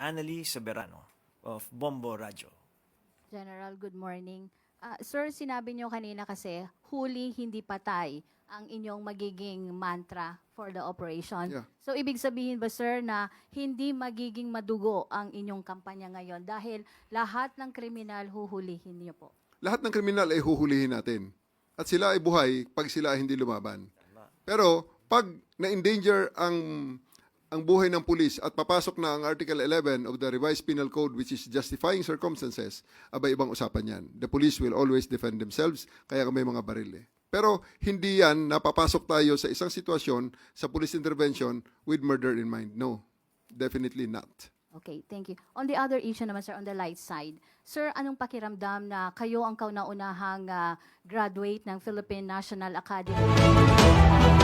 Annalie Soberano of Bombo Radio. General, good morning. Ah, sir, sinabi niyo kanina kasi huli hindi patay ang inyong magiging mantra for the operation. Yeah. So ibig sabihin ba sir na hindi magiging madugo ang inyong kampanya ngayon dahil lahat ng kriminal huhulihin niyo po? Lahat ng kriminal ay huhulihin natin. At sila ay buhay pag sila ay hindi lumaban. Pero pag na-endanger ang ang buhay ng pulis at papasok na ang Article 11 of the Revised Penal Code which is justifying circumstances, abay ibang usapan yan. The police will always defend themselves, kaya may mga baril eh. Pero hindi yan napapasok tayo sa isang sitwasyon sa police intervention with murder in mind. No, definitely not. Okay, thank you. On the other issue naman, sir, on the light side, sir, anong pakiramdam na kayo ang kauna-unahang ah, graduate ng Philippine National Academy